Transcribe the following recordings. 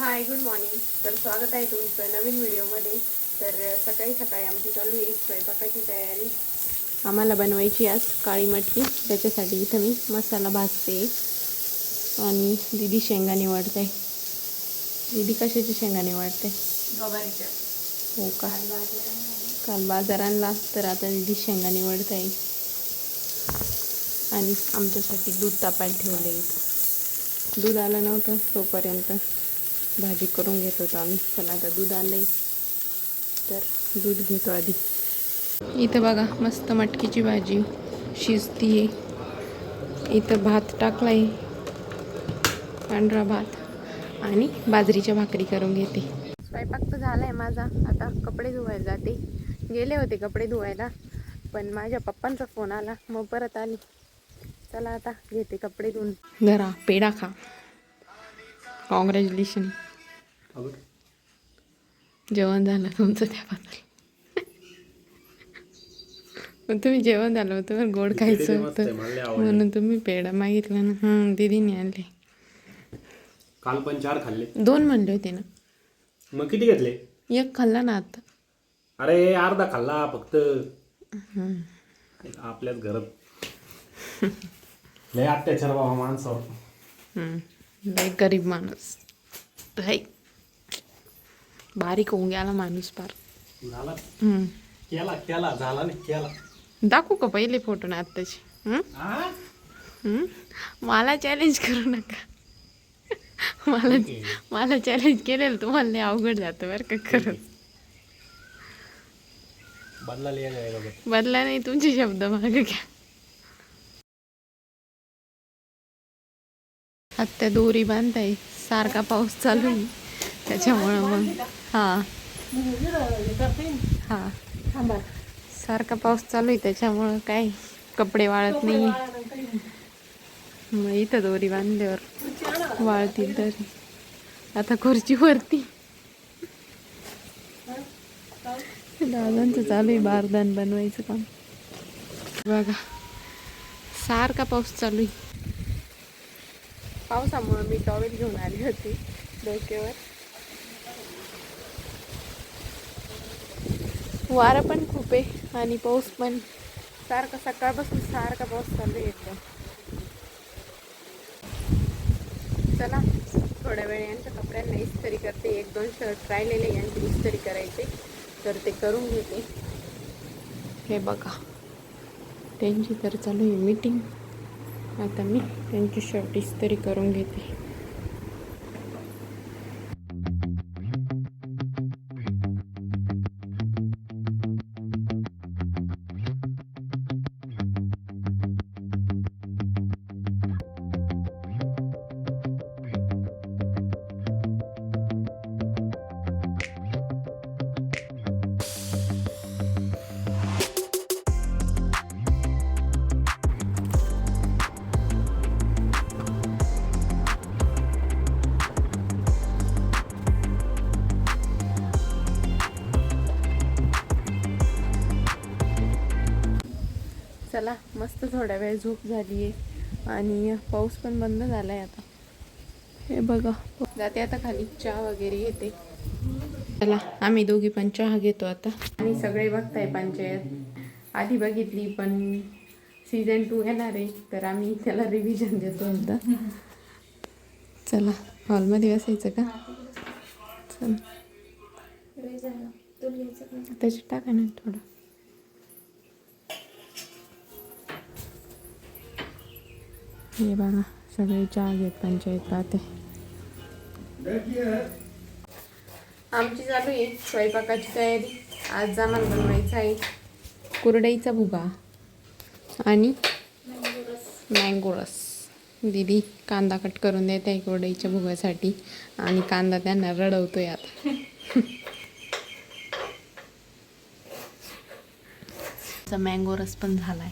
Hi good morning तर स्वागत आहे तुमचं नवीन व्हिडिओमध्ये. तर सकाळी सकाळी आमची चालू आहे स्वयंपाकाची तयारी. आम्हाला बनवायची आज काळी मटकी. त्याच्यासाठी इथं मी मसाला भाजते. आणि दिदी शेंगा निवडते. दिदी कशाची शेंगा निवडते? हो का? काल बाजार आणला तर आता दिदी शेंगा निवडत. आहे आणि आमच्यासाठी दूध तापायला ठेवलं दूध आलं नव्हतं तोपर्यंत. भाजी करून घेत होतो आम्ही. पण आता दूध आलं आहे तर दूध घेतो आधी. इथं बघा मस्त मटकीची भाजी शिजती आहे इथं भात टाकला आहे पांढरा भात आणि बाजरीच्या भाकरी करून घेते. स्वयंपाक तर झाला आहे माझा. आता कपडे धुवायला जाते. गेले होते कपडे धुवायला पण माझ्या पप्पांचा फोन आला. मग परत आली. चला आता घेते कपडे धुवून. घरा पेढा खा. कॉंग्रॅच्युलेशन जेवण झालं तुमचं त्याबद्दल तुम्ही जेवण झालं होतं बरं गोड खायचं होतं. म्हणून तुम्ही पेढा मागितला ना. हां दिदीने आणले. काल पण चार खाल्ले. दोन म्हणले होते ना. मग किती घेतले? एक खाल्ला ना आता. अरे अर्धा खाल्ला फक्त. आपल्याच घरात. लय अत्याचार बाबा माणसावर. लय गरीब माणूस लय बारीक होऊन गेला माणूस पार झाला? हम्म. केला केला झाला नाही केला. दाखवू का पहिले फोटो ना आत्ताचे? हम्म? हम्म? मला चॅलेंज करू नका. मला मला चॅलेंज केलेलं तुम्हाला लय अवघड जातं बरं का खरंच. बदला. बदला नाही तुमचे शब्द मागे घ्या. आत्या दोरी बांधताय सारखा पाऊस चालू आहे. त्याच्यामुळं मग हा. हा. सारखा पाऊस चालू आहे त्याच्यामुळं काय कपडे वाळत नाही मग इथं दोरी बांधल्यावर वाळतील तरी. आता खुर्चीवरती दादांचं चालू आहे बारदान बनवायचं काम. बघा सारखा पाऊस चालू आहे. पावसामुळं मी टॉवेल घेऊन आली होती डोक्यावर. वारं पण खूप आहे आणि पाऊस पण सारखा सकाळपासून सारखा पाऊस चालू येतो चला थोड्या वेळ यांच्या कपड्यांना इस्त्री करते. एक दोन शर्ट राहिलेले यांची इस्त्री करायचे. तर ते करून घेते. हे बघा त्यांची तर चालू आहे मीटिंग आता मी त्यांची शर्ट इस्त्री करून घेते. चला मस्त थोड्या वेळ झोप झाली आहे आणि पाऊस पण बंद झाला आहे आता. हे बघा जाते आता खाली चहा वगैरे घेते. चला आम्ही दोघी पण चहा घेतो आता. आणि सगळे बघताय पंचायत. आधी बघितली पण सीझन टू येणार आहे तर आम्ही त्याला रिव्हिजन देतो एकदा चला हॉलमध्ये बसायचं का? चल. त्याच्यात टाका ना थोडं. हे बघा सगळे चहा घेत पंचायत पाहते. आमची चालू आहे स्वयंपाकाची तयारी. आज आम्हाला बनवायचं आहे कुरडईचा भुगा आणि मँगोरस. दीदी कांदा कट करून देत आहे कुरडईच्या भुगासाठी आणि कांदा त्यांना रडवतोय आता. मँगो रस पण झालाय.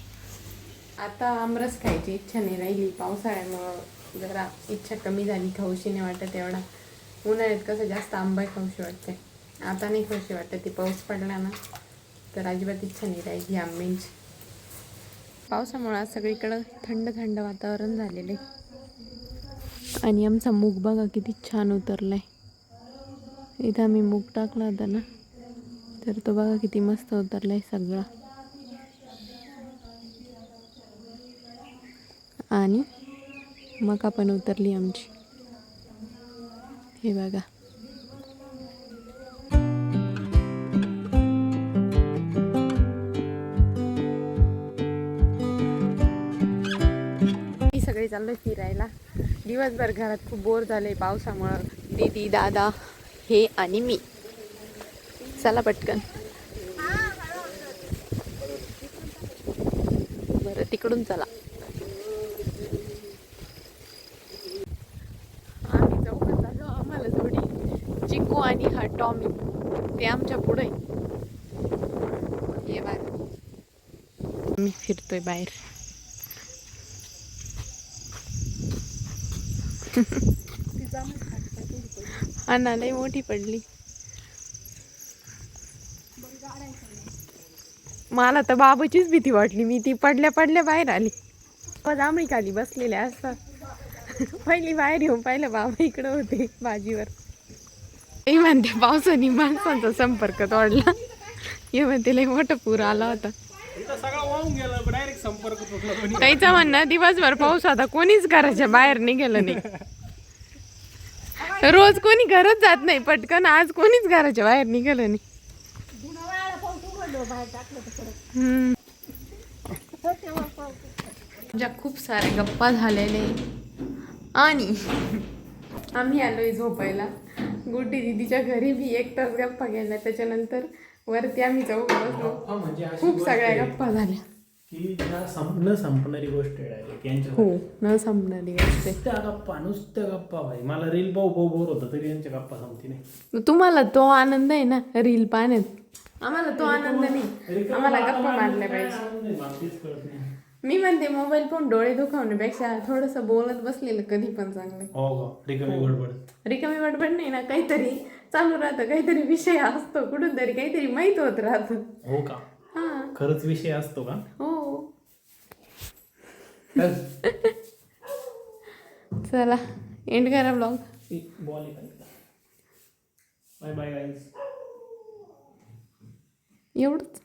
आता आमरस खायची इच्छा नाही राहिली. पावसाळ्यामुळं जरा इच्छा कमी झाली. खाऊशी नाही वाटत एवढा. उन्हाळ्यात कसं जास्त आंबा खाऊशी वाटते. आता नाही खाऊशी वाटत. ती पाऊस पडला ना तर अजिबात इच्छा नाही राहिली आंब्यांची. पावसामुळं आज सगळीकडं थंड थंड वातावरण झालेलं आहे. आणि आमचा मूग बघा किती छान उतरलाय. इथं आम्ही मूग टाकला होता ना तर तो बघा किती मस्त उतरलाय सगळा. आणि मका पण उतरली आमची. हे बघा. मी सगळे चाललोय फिरायला. दिवसभर घरात खूप बोर झाले पावसामुळं. दीदी दादा हे आणि मी. चला पटकन. बरं तिकडून चला आम्ही चौघं झालो आम्हाला आणि हा टॉमी ते आमच्या पुढे. ये बाहेर. मी फिरतोय बाहेर. अन्ना लई मोठी पडली. मला तर बाबाचीच भीती वाटली. मी ती पडल्या पडल्या बाहेर आली. जांभळी खाली बसलेल्या असतात. पहिली बाहेर येऊन पाहिलं बाबा इकडं होते भाजीवर. ते म्हणते पावसाने माणसांचा संपर्क तोडला. हे म्हणते लई मोठा पूर आला होता. इथं सगळं वाहून गेलं डायरेक्ट संपर्क म्हणणं दिवसभर पाऊस होता कोणीच घराच्या बाहेर निघालं नाही. रोज कोणी घरच जात नाही पटकन आज कोणीच घराच्या बाहेर निघालं नाही. हम्म. ज्या खूप साऱ्या गप्पा झालेले आणि आम्ही आलोय झोपायला. गुड्डी दिदीच्या घरी मी एक तास गप्पा गेल्या त्याच्यानंतर वरती आम्ही जाऊ बसलो. म्हणजे अशी खूप गोष्ट सगळ्या आहे गप्पा झाल्या. की ज्या सं- न संपणारी गोष्ट आहे डायरेक्ट यांच्या हो न संपणारी गप्पा नुसत्या गप्पा भाई. मला रील पाहू पाहू बोर होतं तरी यांच्या गप्पा संपती नाही. तुम्हाला तो आनंद आहे ना रील पाण्यात आम्हाला तो आनंद नाही. आम्हाला गप्पा मारल्या पाहिजे. मला तेच कळत नाही. मी म्हणते मोबाईल फोन डोळे दुखावण्यापेक्षा थोडस बोलत बसलेलं कधी पण चांगलं. हो का रिकामी गडबड रिकामी बडबड नाही ना काहीतरी चालू राहतं काहीतरी विषय असतो कुठून तरी काहीतरी माहीत होत राहतं. हो का? हा. खरंच विषय असतो का? हो. चला. एंड करा ब्लॉग बॉल बाय बाय गाईज एवढंच?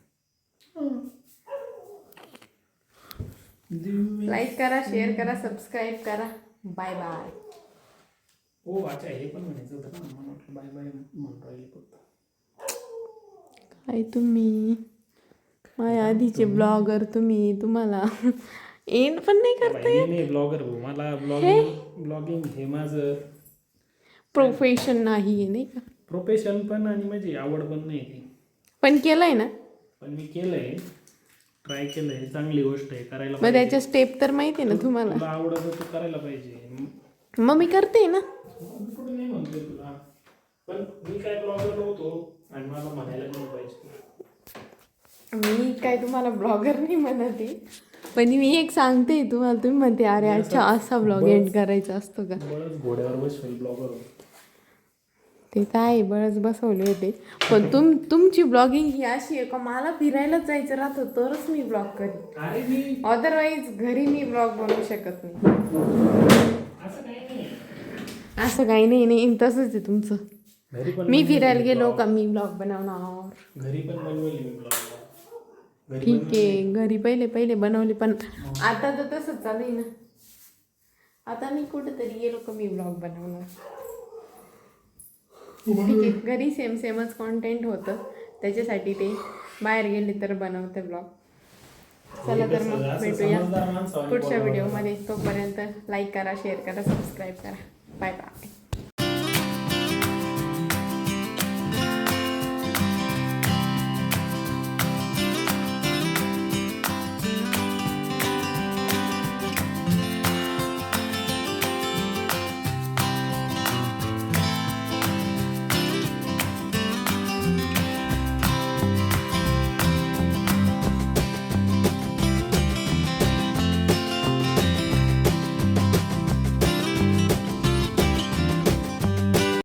लाईक करा शेअर करा सबस्क्राईब करा. बाय बाय हो अच्छा हे पण म्हणायचं होतं ना मला वाटलं बाय बाय राहिली फक्त. काय तुम्ही? माझ्या आधीचे ब्लॉगर तुम्ही तुम्हाला. एंड पण नाही करता मी नाही ब्लॉगर मला ब्लॉगिंग ब्लॉगिंग हे माझं. प्रोफेशन नाही आहे नाही का? प्रोफेशन पण आणि माझी आवड पण नाही ती पण केलंय ना? पण मी केलंय. ट्राय केलंय. चांगली गोष्ट आहे. करायला मग त्याच्या स्टेप तर माहिती आहे ना तुम्हाला. तुला आवडत तर तू करायला पाहिजे. मग मी करते ना. मी कुठे नाही म्हणतोय तुला. पण मी काय ब्लॉगर नव्हतो आणि मला म्हणायला नाही पाहिजे. मी काय तुम्हाला ब्लॉगर नाही म्हणते. पण मी एक सांगते तुम्हाला. तुम्ही म्हणते अरे अच्छा असा ब्लॉग एंड करायचा असतो का? घोड्यावर बसवेल ब्लॉगर ते काय बळच बसवले होते. पण तुम तुमची ब्लॉगिंग ही अशी आहे का मला फिरायलाच जायचं राहतं तरच मी ब्लॉग करीन. अदरवाईज घरी मी ब्लॉग बनवू शकत नाही. असं काही नाही नाही तसंच आहे तुमचं. मी फिरायला गेलो का मी ब्लॉग बनवणार? ठीक आहे घरी पहिले पहिले बनवले पण आता तर तसंच चालू आहे ना. आता मी कुठेतरी गेलो का मी ब्लॉग बनवणार? ठीक आहे. घरी सेम सेमच कॉन्टेंट होतं. त्याच्यासाठी ते बाहेर गेले तर बनवते ब्लॉग चला तर मग भेटूया. पुढच्या व्हिडिओमध्ये तोपर्यंत लाईक करा शेअर करा सबस्क्राईब करा. Bye bye